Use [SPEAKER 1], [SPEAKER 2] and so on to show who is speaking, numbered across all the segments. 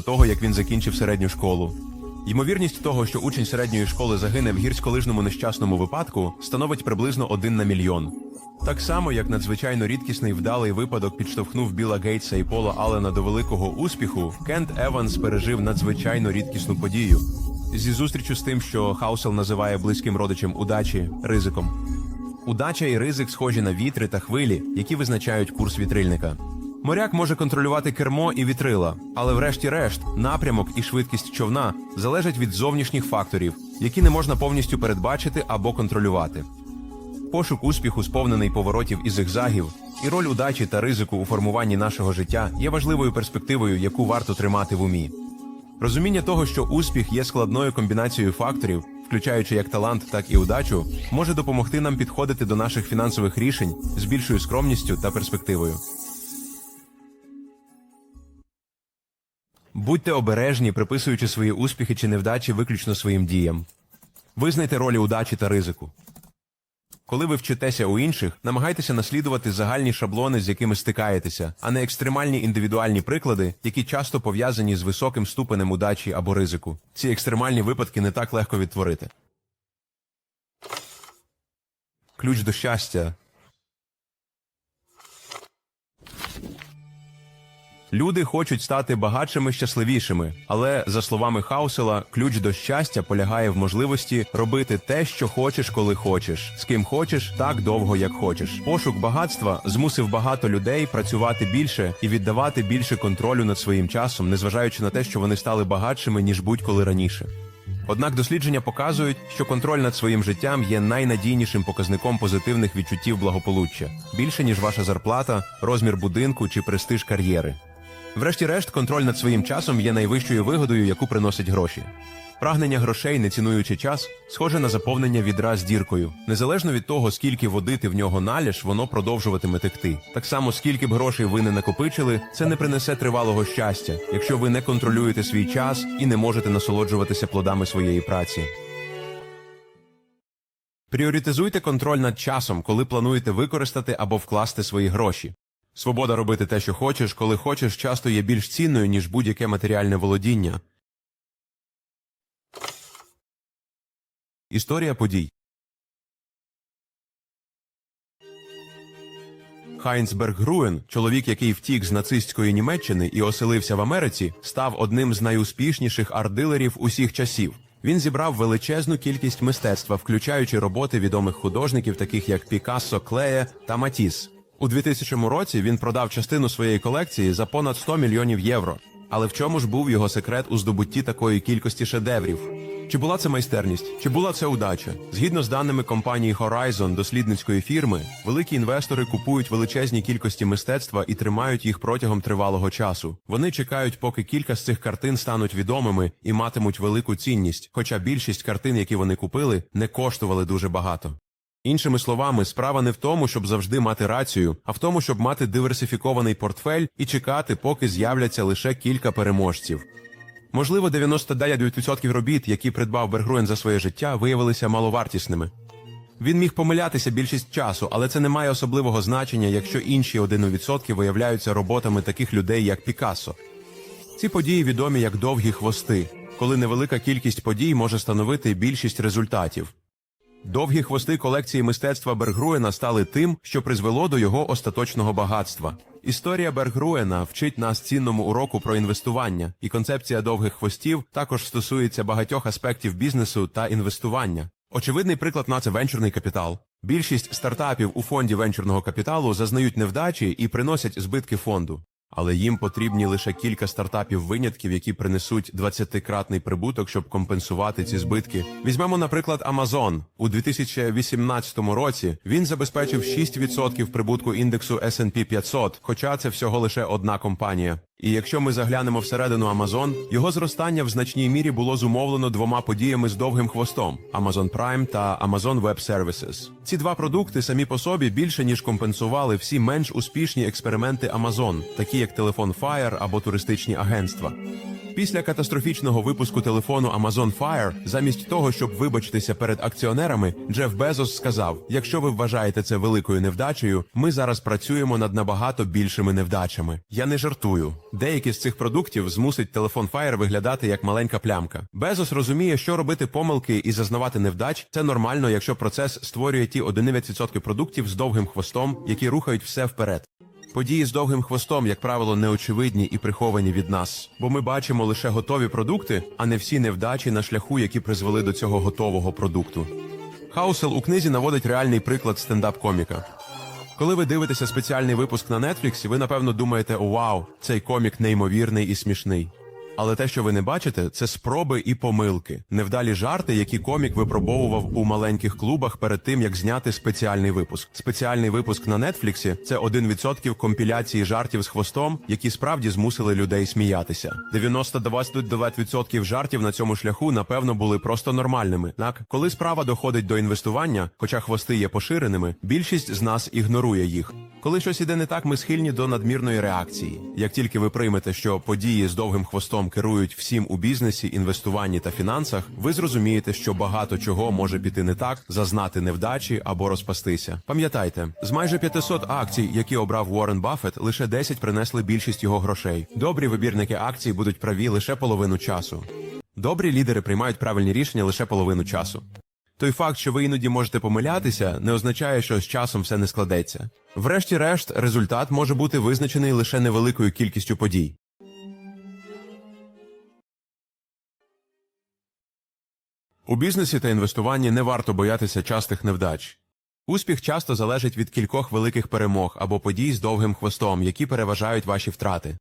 [SPEAKER 1] того, як він закінчив середню школу. Ймовірність того, що учень середньої школи загине в гірськолижному нещасному випадку, становить приблизно один на мільйон. Так само, як надзвичайно рідкісний вдалий випадок підштовхнув Біла Гейтса і Пола Аллена до великого успіху, Кент Еванс пережив надзвичайно рідкісну подію зі зустрічю з тим, що Хаусел називає близьким родичем удачі ризиком. Удача і ризик схожі на вітри та хвилі, які визначають курс вітрильника. Моряк може контролювати кермо і вітрила, але врешті-решт напрямок і швидкість човна залежать від зовнішніх факторів, які не можна повністю передбачити або контролювати. Пошук успіху, сповнений поворотів і зигзагів, і роль удачі та ризику у формуванні нашого життя є важливою перспективою, яку варто тримати в умі. Розуміння того, що успіх є складною комбінацією факторів, включаючи як талант, так і удачу, може допомогти нам підходити до наших фінансових рішень з більшою скромністю та перспективою. Будьте обережні, приписуючи свої успіхи чи невдачі виключно своїм діям. Визнайте ролі удачі та ризику. Коли ви вчитеся у інших, намагайтеся наслідувати загальні шаблони, з якими стикаєтеся, а не екстремальні індивідуальні приклади, які часто пов'язані з високим ступенем удачі або ризику. Ці екстремальні випадки не так легко відтворити. Ключ до щастя. Люди хочуть стати багатшими, щасливішими, але за словами Хаусела, ключ до щастя полягає в можливості робити те, що хочеш, коли хочеш, з ким хочеш, так довго, як хочеш. Пошук багатства змусив багато людей працювати більше і віддавати більше контролю над своїм часом, незважаючи на те, що вони стали багатшими ніж будь-коли раніше. Однак дослідження показують, що контроль над своїм життям є найнадійнішим показником позитивних відчуттів благополуччя більше ніж ваша зарплата, розмір будинку чи престиж кар'єри. Врешті-решт, контроль над своїм часом є найвищою вигодою, яку приносять гроші. Прагнення грошей, не цінуючи час, схоже на заповнення відра з діркою. Незалежно від того, скільки води ти в нього налєш, воно продовжуватиме текти. Так само, скільки б грошей ви не накопичили, це не принесе тривалого щастя, якщо ви не контролюєте свій час і не можете насолоджуватися плодами своєї праці. Пріоритизуйте контроль над часом, коли плануєте використати або вкласти свої гроші. Свобода робити те, що хочеш, коли хочеш, часто є більш цінною, ніж будь-яке матеріальне володіння. Історія подій Хайнц Берггруен, чоловік, який втік з нацистської Німеччини і оселився в Америці, став одним з найуспішніших ардилерів усіх часів. Він зібрав величезну кількість мистецтва, включаючи роботи відомих художників, таких як Пікассо, Клея та Матіс. У 2000 році він продав частину своєї колекції за понад 100 мільйонів євро. Але в чому ж був його секрет у здобутті такої кількості шедеврів? Чи була це майстерність, чи була це удача? Згідно з даними компанії Horizon, дослідницької фірми, великі інвестори купують величезні кількості мистецтва і тримають їх протягом тривалого часу. Вони чекають, поки кілька з цих картин стануть відомими і матимуть велику цінність, хоча більшість картин, які вони купили, не коштували дуже багато. Іншими словами, справа не в тому, щоб завжди мати рацію, а в тому, щоб мати диверсифікований портфель і чекати, поки з'являться лише кілька переможців. Можливо, 99% робіт, які придбав Бергруен за своє життя, виявилися маловартісними. Він міг помилятися більшість часу, але це не має особливого значення, якщо інші 1% виявляються роботами таких людей, як Пікассо. Ці події відомі як довгі хвости, коли невелика кількість подій може становити більшість результатів. Довгі хвости колекції мистецтва Бергруена стали тим, що призвело до його остаточного багатства. Історія Бергруена вчить нас цінному уроку про інвестування, і концепція довгих хвостів також стосується багатьох аспектів бізнесу та інвестування. Очевидний приклад на це венчурний капітал. Більшість стартапів у фонді венчурного капіталу зазнають невдачі і приносять збитки фонду. Але їм потрібні лише кілька стартапів винятків, які принесуть 20-кратний прибуток, щоб компенсувати ці збитки. Візьмемо, наприклад, Amazon. У 2018 році він забезпечив 6% прибутку індексу S&P 500, хоча це всього лише одна компанія. І якщо ми заглянемо всередину Amazon, його зростання в значній мірі було зумовлено двома подіями з довгим хвостом: Amazon Prime та Amazon Web Services. Ці два продукти самі по собі більше ніж компенсували всі менш успішні експерименти Amazon, такі як телефон Fire або туристичні агентства. Після катастрофічного випуску телефону Amazon Fire, замість того, щоб вибачитися перед акціонерами, Джеф Безос сказав: якщо ви вважаєте це великою невдачею, ми зараз працюємо над набагато більшими невдачами. Я не жартую. Деякі з цих продуктів змусить телефон Fire виглядати як маленька плямка. Безос розуміє, що робити помилки і зазнавати невдач це нормально, якщо процес створює ті 1% продуктів з довгим хвостом, які рухають все вперед. Події з довгим хвостом, як правило, неочевидні і приховані від нас, бо ми бачимо лише готові продукти, а не всі невдачі на шляху, які призвели до цього готового продукту. Хаусел у книзі наводить реальний приклад стендап-коміка. Коли ви дивитеся спеціальний випуск на Netflix, ви напевно думаєте: «О, вау, цей комік неймовірний і смішний. Але те, що ви не бачите, це спроби і помилки, невдалі жарти, які комік випробовував у маленьких клубах перед тим, як зняти спеціальний випуск. Спеціальний випуск на Нетфліксі це 1% компіляції жартів з хвостом, які справді змусили людей сміятися. 92% жартів на цьому шляху, напевно, були просто нормальними. Так, коли справа доходить до інвестування, хоча хвости є поширеними, більшість з нас ігнорує їх. Коли щось іде не так, ми схильні до надмірної реакції. Як тільки ви приймете, що події з довгим хвостом керують всім у бізнесі, інвестуванні та фінансах, ви зрозумієте, що багато чого може піти не так, зазнати невдачі або розпастися. Пам'ятайте, з майже 500 акцій, які обрав Уоррен Баффет, лише 10 принесли більшість його грошей. Добрі вибірники акцій будуть праві лише половину часу. Добрі лідери приймають правильні рішення лише половину часу. Той факт, що ви іноді можете помилятися, не означає, що з часом все не складеться. Врешті-решт, результат може бути визначений лише невеликою кількістю подій. У бізнесі та інвестуванні не варто боятися частих невдач. Успіх часто залежить від кількох великих перемог або подій з довгим хвостом, які переважають ваші втрати.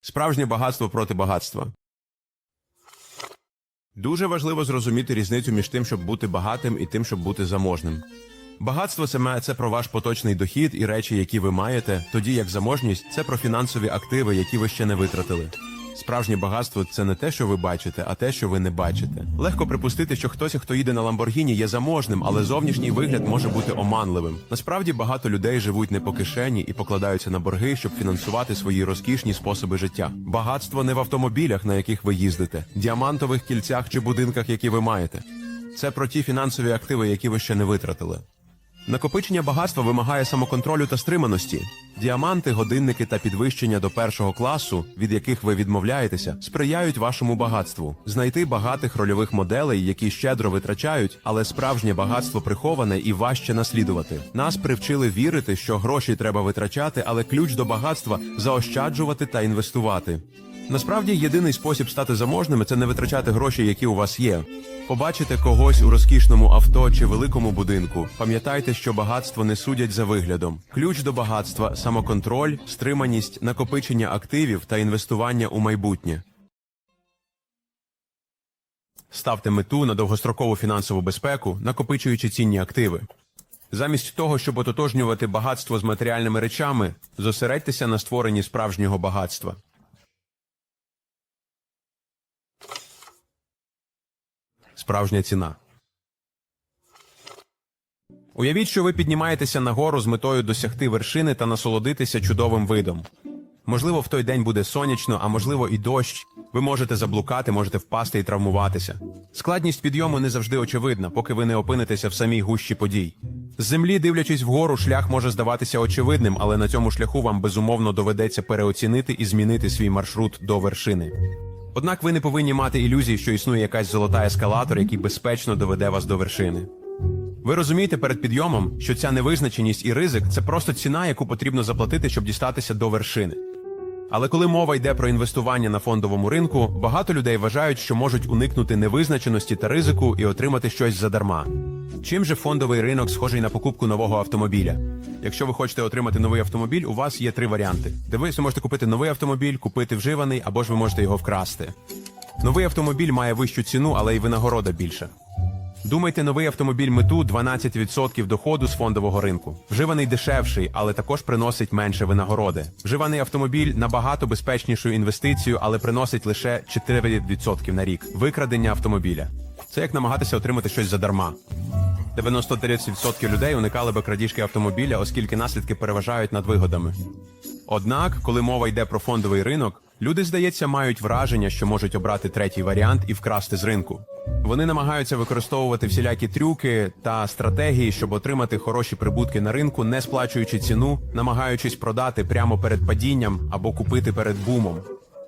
[SPEAKER 1] Справжнє багатство проти багатства. Дуже важливо зрозуміти різницю між тим, щоб бути багатим, і тим, щоб бути заможним. Багатство саме це про ваш поточний дохід і речі, які ви маєте, тоді як заможність це про фінансові активи, які ви ще не витратили. Справжнє багатство це не те, що ви бачите, а те, що ви не бачите. Легко припустити, що хтось, хто їде на Ламборгіні, є заможним, але зовнішній вигляд може бути оманливим. Насправді багато людей живуть не по кишені і покладаються на борги, щоб фінансувати свої розкішні способи життя. Багатство не в автомобілях, на яких ви їздите, діамантових кільцях чи будинках, які ви маєте. Це про ті фінансові активи, які ви ще не витратили. Накопичення багатства вимагає самоконтролю та стриманості. Діаманти, годинники та підвищення до першого класу, від яких ви відмовляєтеся, сприяють вашому багатству. Знайти багатих рольових моделей, які щедро витрачають, але справжнє багатство приховане і важче наслідувати. Нас привчили вірити, що гроші треба витрачати, але ключ до багатства заощаджувати та інвестувати. Насправді, єдиний спосіб стати заможними це не витрачати гроші, які у вас є. Побачите когось у розкішному авто чи великому будинку. Пам'ятайте, що багатство не судять за виглядом. Ключ до багатства самоконтроль, стриманість, накопичення активів та інвестування у майбутнє. Ставте мету на довгострокову фінансову безпеку, накопичуючи цінні активи. Замість того, щоб ототожнювати багатство з матеріальними речами, зосередьтеся на створенні справжнього багатства. Справжня ціна. Уявіть, що ви піднімаєтеся нагору з метою досягти вершини та насолодитися чудовим видом. Можливо, в той день буде сонячно, а можливо і дощ. Ви можете заблукати, можете впасти і травмуватися. Складність підйому не завжди очевидна, поки ви не опинитеся в самій гущі подій. З землі, дивлячись вгору, шлях може здаватися очевидним, але на цьому шляху вам безумовно доведеться переоцінити і змінити свій маршрут до вершини. Однак ви не повинні мати ілюзії, що існує якась золота ескалатор, який безпечно доведе вас до вершини. Ви розумієте перед підйомом, що ця невизначеність і ризик це просто ціна, яку потрібно заплатити, щоб дістатися до вершини. Але коли мова йде про інвестування на фондовому ринку, багато людей вважають, що можуть уникнути невизначеності та ризику і отримати щось задарма. Чим же фондовий ринок схожий на покупку нового автомобіля? Якщо ви хочете отримати новий автомобіль, у вас є три варіанти. Де ви можете купити новий автомобіль, купити вживаний або ж ви можете його вкрасти. Новий автомобіль має вищу ціну, але й винагорода більша. Думайте, новий автомобіль мету 12% доходу з фондового ринку. Вживаний дешевший, але також приносить менше винагороди. Вживаний автомобіль набагато безпечнішою інвестицією, але приносить лише 4% на рік. Викрадення автомобіля. Це як намагатися отримати щось задарма. 93% людей уникали би крадіжки автомобіля, оскільки наслідки переважають над вигодами. Однак, коли мова йде про фондовий ринок, люди, здається, мають враження, що можуть обрати третій варіант і вкрасти з ринку. Вони намагаються використовувати всілякі трюки та стратегії, щоб отримати хороші прибутки на ринку, не сплачуючи ціну, намагаючись продати прямо перед падінням або купити перед бумом.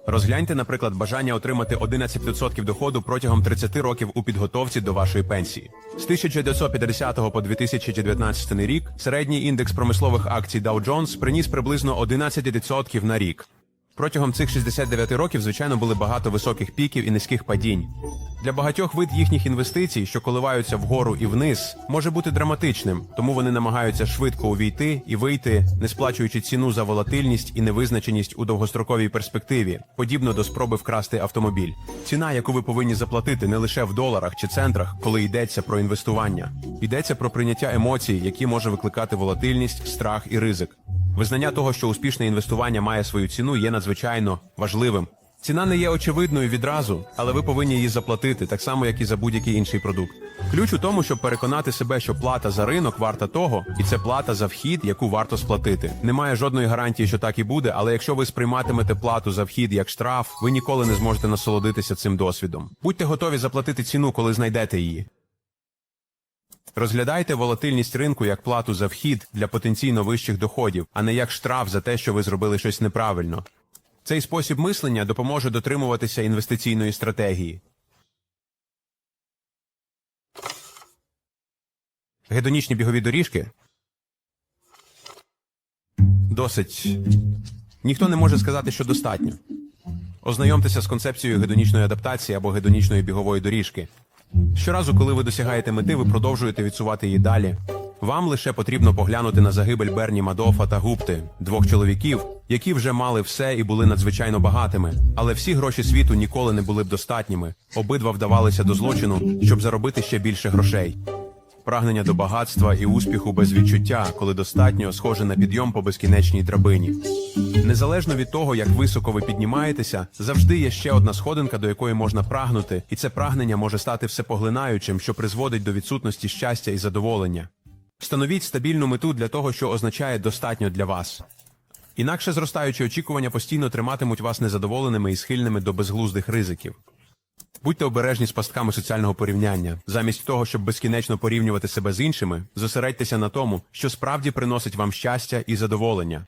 [SPEAKER 1] Розгляньте, наприклад, бажання отримати 11% доходу протягом 30 років у підготовці до вашої пенсії. З 1950 по 2019 рік середній індекс промислових акцій Dow Jones приніс приблизно 11% на рік. Протягом цих 69 років, звичайно, були багато високих піків і низьких падінь. Для багатьох вид їхніх інвестицій, що коливаються вгору і вниз, може бути драматичним, тому вони намагаються швидко увійти і вийти, не сплачуючи ціну за волатильність і невизначеність у довгостроковій перспективі, подібно до спроби вкрасти автомобіль. Ціна, яку ви повинні заплатити не лише в доларах чи центрах, коли йдеться про інвестування, йдеться про прийняття емоцій, які може викликати волатильність, страх і ризик. Визнання того, що успішне інвестування має свою ціну, є надзвичайно важливим. Ціна не є очевидною відразу, але ви повинні її заплатити, так само, як і за будь-який інший продукт. Ключ у тому, щоб переконати себе, що плата за ринок варта того, і це плата за вхід, яку варто сплатити. Немає жодної гарантії, що так і буде, але якщо ви сприйматимете плату за вхід як штраф, ви ніколи не зможете насолодитися цим досвідом. Будьте готові заплатити ціну, коли знайдете її. Розглядайте волатильність ринку як плату за вхід для потенційно вищих доходів, а не як штраф за те, що ви зробили щось неправильно. Цей спосіб мислення допоможе дотримуватися інвестиційної стратегії. Гедонічні бігові доріжки досить. Ніхто не може сказати, що достатньо. Ознайомтеся з концепцією гедонічної адаптації або гедонічної бігової доріжки. Щоразу, коли ви досягаєте мети, ви продовжуєте відсувати її далі. Вам лише потрібно поглянути на загибель Берні Мадофа та Гупти, двох чоловіків, які вже мали все і були надзвичайно багатими. Але всі гроші світу ніколи не були б достатніми. Обидва вдавалися до злочину, щоб заробити ще більше грошей. Прагнення до багатства і успіху без відчуття, коли достатньо схоже на підйом по безкінечній драбині. Незалежно від того, як високо ви піднімаєтеся, завжди є ще одна сходинка, до якої можна прагнути, і це прагнення може стати всепоглинаючим, що призводить до відсутності щастя і задоволення. Встановіть стабільну мету для того, що означає достатньо для вас. Інакше зростаючі очікування постійно триматимуть вас незадоволеними і схильними до безглуздих ризиків. Будьте обережні з пастками соціального порівняння. Замість того, щоб безкінечно порівнювати себе з іншими, зосередьтеся на тому, що справді приносить вам щастя і задоволення.